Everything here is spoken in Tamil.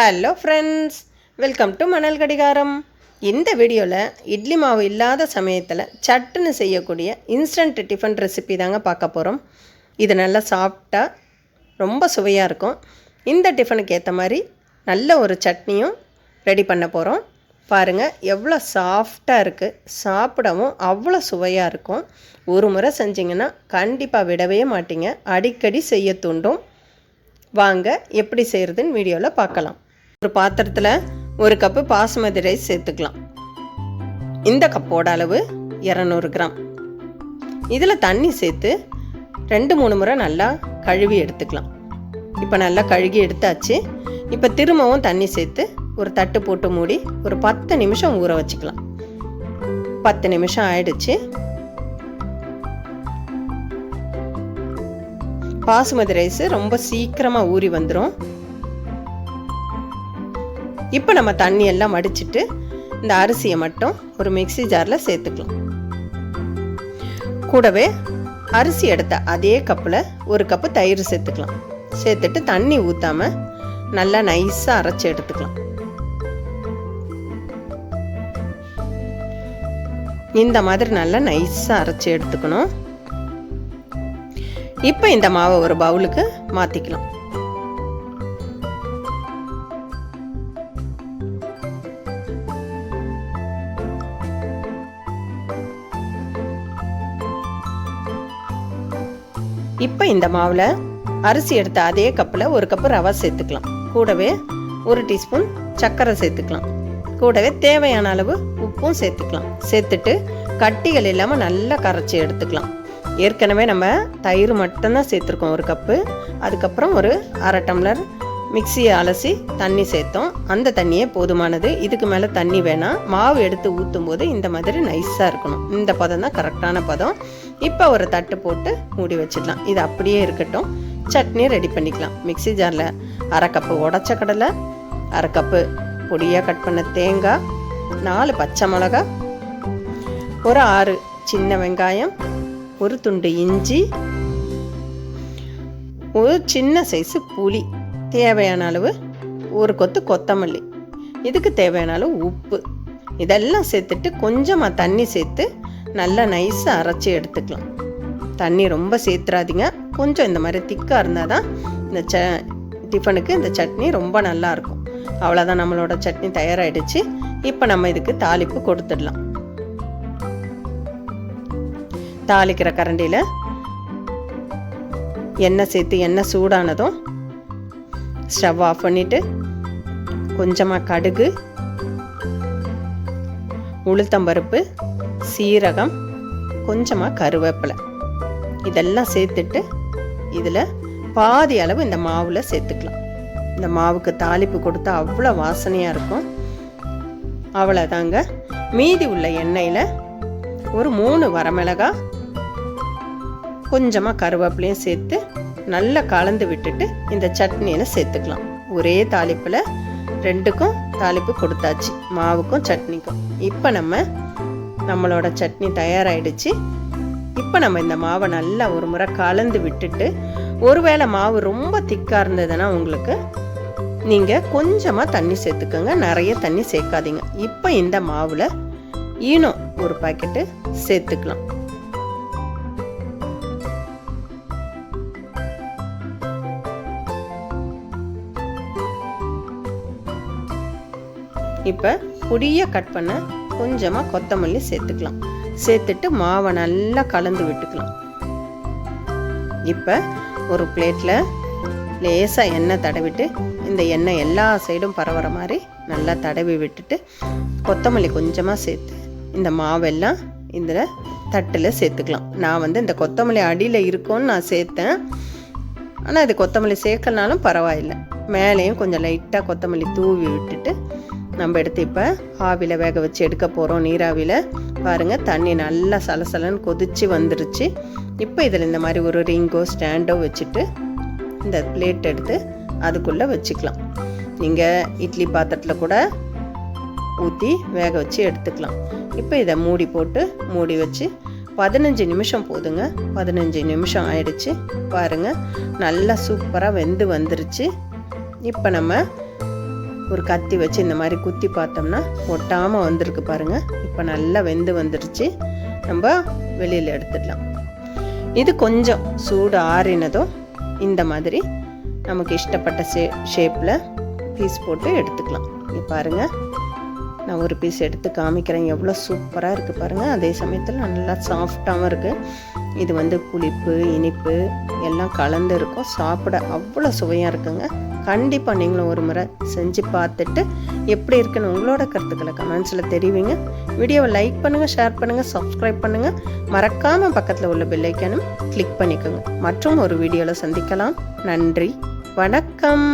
ஹலோ ஃப்ரெண்ட்ஸ் வெல்கம் டு மணல் கடிகாரம் இந்த வீடியோவில் இட்லி மாவு இல்லாத சமயத்தில் சட்டுன்னு செய்யக்கூடிய இன்ஸ்டன்ட் டிஃபன் ரெசிபி தாங்க பார்க்க போகிறோம் இது நல்லா சாப்பிட்டா ரொம்ப சுவையாக இருக்கும். இந்த டிஃபனுக்கு ஏற்ற மாதிரி நல்ல ஒரு சட்னியும் ரெடி பண்ண போகிறோம் பாருங்கள் எவ்வளோ சாஃப்டாக இருக்குது சாப்பிடவும் அவ்வளோ சுவையாக இருக்கும். ஒரு முறை செஞ்சிங்கன்னா கண்டிப்பாக விடவே மாட்டீங்க. அடிக்கடி செய்ய தூண்டும். வாங்க எப்படி செய்கிறதுன்னு வீடியோவில் பார்க்கலாம். ஒரு பாத்திரத்தில் ஒரு கப்பு பாசுமதி ரைஸ் சேர்த்துக்கலாம். இந்த கப்போட அளவு இரநூறு கிராம். இதில் தண்ணி சேர்த்து ரெண்டு மூணு முறை நல்லா கழுவி எடுத்துக்கலாம். இப்போ நல்லா கழுகி எடுத்தாச்சு. இப்போ திரும்பவும் தண்ணி சேர்த்து ஒரு தட்டு போட்டு மூடி ஒரு பத்து நிமிஷம் ஊற வச்சுக்கலாம். பத்து நிமிஷம் ஆயிடுச்சு. பாசுமதி ரைஸ் ரொம்ப சீக்கிரமாக ஊறி வந்துடும் இப்போ நம்ம தண்ணி எல்லாம் வடிச்சிட்டு இந்த அரிசியை மட்டும் ஒரு மிக்சி ஜாரில் சேர்த்துக்கலாம். கூடவே அரிசி எடுத்த அதே கப்பில் ஒரு கப்பு தயிர் சேர்த்துக்கலாம். சேர்த்துட்டு தண்ணி ஊற்றாம நல்லா நைஸாக அரைச்சி எடுத்துக்கலாம். இந்த மாதிரி நல்லா நைஸாக அரைச்சி எடுத்துக்கணும். இப்போ இந்த மாவை ஒரு பவுலுக்கு மாற்றிக்கலாம் இப்போ இந்த மாவில் அரிசி எடுத்த அதே கப்பில் ஒரு கப்பு ரவை சேர்த்துக்கலாம். கூடவே ஒரு டீஸ்பூன் சர்க்கரை சேர்த்துக்கலாம். கூடவே தேவையான அளவு உப்பும் சேர்த்துக்கலாம். சேர்த்துட்டு கட்டிகள் இல்லாமல் நல்லா கரைச்சி எடுத்துக்கலாம். ஏற்கனவே நம்ம தயிர் மட்டும்தான் சேர்த்துருக்கோம் ஒரு கப்பு. அதுக்கப்புறம் ஒரு அரை டம்ளர் மிக்சியை அலசி தண்ணி சேர்த்தோம். அந்த தண்ணியே போதுமானது. இதுக்கு மேலே தண்ணி வேணாம். மாவு எடுத்து ஊற்றும் போது இந்த மாதிரி நைஸாக இருக்கணும். இந்த பதம் தான் கரெக்டான பதம். இப்போ ஒரு தட்டு போட்டு மூடி வச்சிடலாம். இது அப்படியே இருக்கட்டும். சட்னி ரெடி பண்ணிக்கலாம். மிக்சி ஜாரில் அரை கப்பு உடச்ச கடலை அரை கப்பு பொடியாக கட் பண்ண தேங்காய் நாலு பச்சை மிளகா ஒரு ஆறு சின்ன வெங்காயம் ஒரு துண்டு இஞ்சி ஒரு சின்ன சைஸு புளி. தேவையான அளவு ஒரு கொத்து கொத்தமல்லி. இதுக்கு தேவையான அளவு உப்பு. இதெல்லாம் சேர்த்துட்டு கொஞ்சமாக தண்ணி சேர்த்து நல்லா நைஸாக அரைச்சி எடுத்துக்கலாம். தண்ணி ரொம்ப சேர்த்துறாதீங்க கொஞ்சம் இந்த மாதிரி திக்காக இருந்தால் தான் இந்த ச டிஃபனுக்கு இந்த சட்னி ரொம்ப நல்லா இருக்கும். அவ்வளோதான் நம்மளோட சட்னி தயாராகிடுச்சு இப்போ நம்ம இதுக்கு தாளிப்பு கொடுத்துடலாம். தாளிக்கிற கரண்டியில் எண்ணெய் சேர்த்து எண்ணெய் சூடானதும் ஸ்டவ் ஆஃப் பண்ணிவிட்டு கொஞ்சமாக கடுகு உளுத்தம்பருப்பு சீரகம் கொஞ்சமாக கருவேப்பிலை. இதெல்லாம் சேர்த்துட்டு இதில் பாதி அளவு இந்த மாவில் சேர்த்துக்கலாம். இந்த மாவுக்கு தாளிப்பு கொடுத்தா அவ்வளோ வாசனையாக இருக்கும். அவ்வளோதாங்க மீதி உள்ள எண்ணெயில் ஒரு மூணு வரமிளகா கொஞ்சமாக கருவேப்பிலையும் சேர்த்து நல்லா கலந்து விட்டுட்டு இந்த சட்னியில் சேர்த்துக்கலாம். ஒரே தாளிப்பில் ரெண்டுக்கும் தாளிப்பு கொடுத்தாச்சு. மாவுக்கும் சட்னிக்கும். இப்போ நம்ம நம்மளோட சட்னி தயாராகிடுச்சு இப்போ நம்ம இந்த மாவை நல்லா ஒரு முறை கலந்து விட்டுட்டு ஒருவேளை மாவு ரொம்ப திக்காக இருந்ததுன்னா உங்களுக்கு நீங்கள் கொஞ்சமாக தண்ணி சேர்த்துக்கோங்க. நிறைய தண்ணி சேர்க்காதீங்க. இப்போ இந்த மாவில் ஈனோ ஒரு பாக்கெட்டு சேர்த்துக்கலாம். இப்போ பொடியாக கட் பண்ண கொஞ்சமாக கொத்தமல்லி சேர்த்துக்கலாம். சேர்த்துட்டு மாவை நல்லா கலந்து விட்டுக்கலாம். இப்போ ஒரு பிளேட்டில் லேசாக எண்ணெய் தடவிட்டு இந்த எண்ணெய் எல்லா சைடும் பரவுற மாதிரி நல்லா தடவி விட்டுட்டு கொத்தமல்லி கொஞ்சமாக சேர்த்து இந்த மாவெல்லாம் இதில் தட்டில் சேர்த்துக்கலாம். நான் வந்து இந்த கொத்தமல்லி அடியில் இருக்கும்னு நான் சேர்த்தேன். ஆனால் இது கொத்தமல்லி சேர்க்கலனாலும் பரவாயில்லை. மேலேயும் கொஞ்சம் லைட்டாக கொத்தமல்லி தூவி விட்டுட்டு நம்ம எடுத்து இப்போ ஆவியில் வேக வச்சு எடுக்க போகிறோம் நீராவியில். பாருங்கள் தண்ணி நல்லா சலசலன்னு கொதிச்சு வந்துருச்சு. இப்போ இதில் இந்த மாதிரி ஒரு ரிங்கோ ஸ்டாண்டோ வச்சுட்டு இந்த பிளேட் எடுத்து அதுக்குள்ளே வச்சுக்கலாம். நீங்கள் இட்லி பாத்திரத்தில் கூட ஊற்றி வேக வச்சு எடுத்துக்கலாம். இப்போ இதை மூடி போட்டு மூடி வச்சு பதினஞ்சு நிமிஷம் போதுங்க. பதினஞ்சு நிமிஷம் ஆயிடுச்சு. பாருங்கள் நல்லா சூப்பராக வெந்து வந்துருச்சு. இப்போ நம்ம ஒரு கத்தி வச்சு இந்த மாதிரி குத்தி பார்த்தோம்னா ஒட்டாமல் வந்திருக்கு பாருங்கள் இப்போ நல்லா வெந்து வந்துடுச்சு. நம்ம வெளியில் எடுத்துடலாம். இது கொஞ்சம் சூடு ஆறினதும் இந்த மாதிரி நமக்கு இஷ்டப்பட்ட ஷே ஷேப்பில் பீஸ் போட்டு எடுத்துக்கலாம். இங்கே பாருங்கள் நான் ஒரு பீஸ் எடுத்து காமிக்கிறேன். எவ்வளோ சூப்பராக இருக்குது பாருங்கள் அதே சமயத்தில் நல்லா சாஃப்டாகவும் இருக்குது இது வந்து புளிப்பு இனிப்பு எல்லாம் கலந்து இருக்கும். சாப்பிட அவ்வளோ சுவையாக இருக்குங்க. கண்டிப்பாக நீங்களும் ஒரு முறை செஞ்சு பார்த்துட்டு எப்படி இருக்குன்னு உங்களோட கருத்துக்களை கமெண்ட்ஸில் தெரிவிங்க. வீடியோவை லைக் பண்ணுங்கள் ஷேர் பண்ணுங்கள் சப்ஸ்கிரைப் பண்ணுங்கள் மறக்காமல் பக்கத்தில் உள்ள பெல்லைக்கானும் கிளிக் பண்ணிக்கோங்க. மற்றும் ஒரு வீடியோவில் சந்திக்கலாம். நன்றி. வணக்கம்.